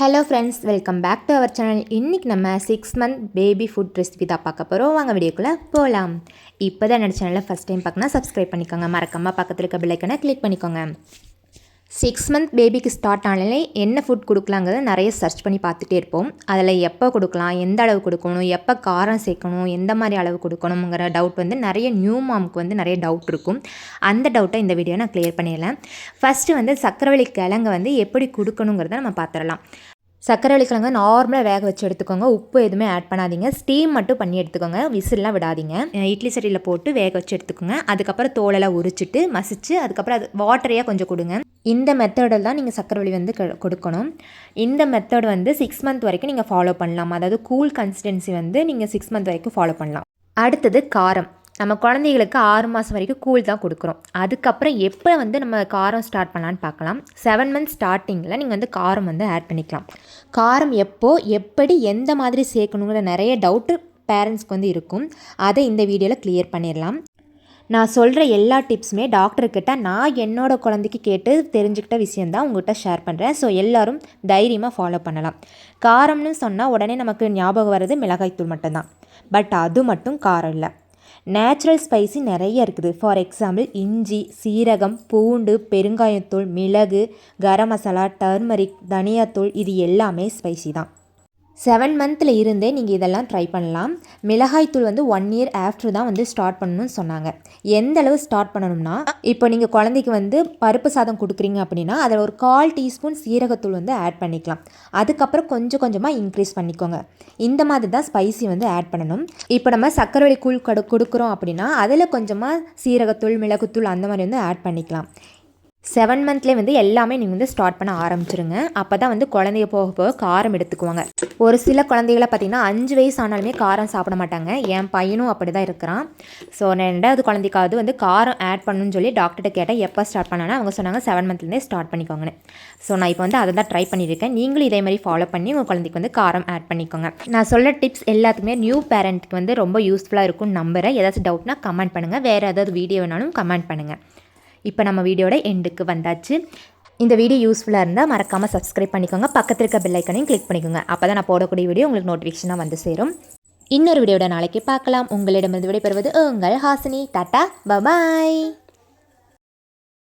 Hello friends welcome back to our channel இன்றைக்கி நம்ம six month baby food recipe தான் பார்க்க போகிறோம் வாங்க வீடியோக்குள்ளே போகலாம் இப்போ தான் என்னோடய சேனலில் ஃபஸ்ட் டைம் பார்க்கணும் சப்ஸ்கிரைப் பண்ணிக்கோங்க. மறக்காமல் பக்கத்தில் இருக்க பிள்ளைக்கான கிளிக் பண்ணிக்கோங்க. சிக்ஸ் மந்த் பேபிக்கு ஸ்டார்ட் ஆனாலே என்ன ஃபுட் கொடுக்கலாங்கிறத நிறைய சர்ச் பண்ணி பார்த்துட்டே இருப்போம். அதில் எப்போ கொடுக்கலாம் எந்த அளவு கொடுக்கணும் எப்போ காரம் சேர்க்கணும் எந்த மாதிரி அளவு கொடுக்கணுங்கிற டவுட் வந்து நிறைய நியூ மாமுக்கு வந்து நிறைய டவுட் இருக்கும். அந்த டவுட்டை இந்த வீடியோ நான் கிளியர் பண்ணிடலாம். ஃபஸ்ட்டு வந்து சக்கரவள்ளி கிழங்கை வந்து எப்படி கொடுக்கணுங்கிறத நம்ம பார்த்துடலாம். சக்கரவள்ளி கிழங்கு நார்மலாக வேக வச்சு எடுத்துக்கோங்க. உப்பு எதுவுமே ஆட் பண்ணாதீங்க. ஸ்டீம் மட்டும் பண்ணி எடுத்துக்கோங்க. விசில்லாம் விடாதீங்க. இட்லி சட்டியில் போட்டு வேக வச்சு எடுத்துக்கோங்க. அதுக்கப்புறம் தோலெல்லாம் உரிச்சிட்டு மசிச்சு அதுக்கப்புறம் அது வாட்டரையாக கொஞ்சம் கொடுங்க. இந்த மெத்தடில் தான் நீங்கள் சக்கரவள்ளி வந்து கொடுக்கணும். இந்த மெத்தட் வந்து சிக்ஸ் மந்த் வரைக்கும் நீங்கள் ஃபாலோ பண்ணலாம். அதாவது கூல் கன்சிஸ்டன்சி வந்து நீங்கள் சிக்ஸ் மந்த் வரைக்கும் ஃபாலோ பண்ணலாம். அடுத்தது காரம். நம்ம குழந்தைகளுக்கு ஆறு மாதம் வரைக்கும் கூழ் தான் கொடுக்குறோம். அதுக்கப்புறம் எப்போ வந்து நம்ம காரம் ஸ்டார்ட் பண்ணலான்னு பார்க்கலாம். செவன் மந்த்ஸ் ஸ்டார்டிங்கில் நீங்கள் வந்து காரம் வந்து ஆட் பண்ணிக்கலாம். காரம் எப்போ எப்படி எந்த மாதிரி சேர்க்கணுங்கிற நிறைய டவுட்டு பேரண்ட்ஸ்க்கு வந்து இருக்கும். அதை இந்த வீடியோவில் கிளியர் பண்ணிடலாம். நான் சொல்கிற எல்லா டிப்ஸுமே டாக்டர்கிட்ட நான் என்னோடய குழந்தைக்கு கேட்டு தெரிஞ்சுக்கிட்ட விஷயந்தான் உங்கள்கிட்ட ஷேர் பண்ணுறேன் ஸோ எல்லோரும் தைரியமாக ஃபாலோ பண்ணலாம். காரம்னு சொன்னால் உடனே நமக்கு ஞாபகம் வர்றது மிளகாய்த்தூள் மட்டும்தான். பட் அது மட்டும் காரம் இல்லை. நேச்சுரல் ஸ்பைசி நிறைய இருக்குது. ஃபார் எக்ஸாம்பிள் இஞ்சி சீரகம் பூண்டு பெருங்காயத்தூள் மிளகு கரம் மசாலா டர்மரிக் தனியாத்தூள் இது எல்லாமே ஸ்பைசி தான். செவன் மந்தில் இருந்தே நீங்கள் இதெல்லாம் ட்ரை பண்ணலாம். மிளகாய்த்தூள் வந்து ஒன் இயர் ஆஃப்டர் தான் வந்து ஸ்டார்ட் பண்ணணும்னு சொன்னாங்க. எந்த அளவு ஸ்டார்ட் பண்ணணும்னா இப்போ நீங்கள் குழந்தைக்கு வந்து பருப்பு சாதம் கொடுக்குறீங்க அப்படின்னா அதில் ஒரு கால் டீஸ்பூன் சீரகத்தூள் வந்து ஆட் பண்ணிக்கலாம். அதுக்கப்புறம் கொஞ்சம் கொஞ்சமாக இன்க்ரீஸ் பண்ணிக்கோங்க. இந்த மாதிரி தான் ஸ்பைசி வந்து ஆட் பண்ணணும். இப்போ நம்ம சக்கரவள்ளி கூழ் கொடு கொடுக்குறோம் அப்படின்னா அதில் கொஞ்சமாக சீரகத்தூள் மிளகுத்தூள் அந்த மாதிரி வந்து ஆட் பண்ணிக்கலாம். செவன் மந்த்லேயே வந்து எல்லாமே நீங்கள் வந்து ஸ்டார்ட் பண்ண ஆரம்பிச்சிருங்க. அப்போ தான் வந்து குழந்தைய போக போக காரம் எடுத்துக்குவாங்க. ஒரு சில குழந்தைகளை பார்த்திங்கன்னா அஞ்சு வயசு ஆனாலுமே காரம் சாப்பிட மாட்டாங்க. என் பையனும் அப்படி தான் இருக்கிறான் ஸோ ரெண்டாவது குழந்தைக்காவது வந்து காரம் ஆட் பண்ணணும்னு சொல்லி டாக்டர்கிட்ட கேட்டால் எப்போ ஸ்டார்ட் பண்ணாலும் அவங்க சொன்னாங்க செவன் மந்த்லேருந்தே ஸ்டார்ட் பண்ணிக்கோங்கன்னு. ஸோ நான் இப்போ வந்து அதை தான் ட்ரை பண்ணியிருக்கேன். நீங்களும் இதே மாதிரி ஃபாலோ பண்ணி உங்கள் குழந்தைக்கு வந்து காரம் ஆட் பண்ணிக்கோங்க. நான் சொல்ல டிப்ஸ் எல்லாத்துக்குமே நியூ பேரண்ட்டுக்கு வந்து ரொம்ப யூஸ்ஃபுல்லாக இருக்கும்னு நம்புகிறேன் ஏதாச்சும் டவுட்னா கமெண்ட் பண்ணுங்கள் வேறு ஏதாவது வீடியோ வேணாலும் கமெண்ட் பண்ணுங்கள் இப்போ நம்ம வீடியோட எண்டுக்கு வந்தாச்சு. இந்த வீடியோ யூஸ்ஃபுல்லாக இருந்தால் மறக்காமல் சப்ஸ்கிரைப் பண்ணிக்கோங்க. பக்கத்தில் இருக்க பெல்லைக்கனையும் கிளிக் பண்ணிக்கோங்க. அப்போ தான் நான் போடக்கூடிய வீடியோ உங்களுக்கு நோட்டிஃபிகேஷனாக வந்து சேரும். இன்னொரு வீடியோட நாளைக்கு பார்க்கலாம். உங்களிடமிருந்து விடைபெறுவது உங்கள் ஹாசினி. டாட்டா. பபாய்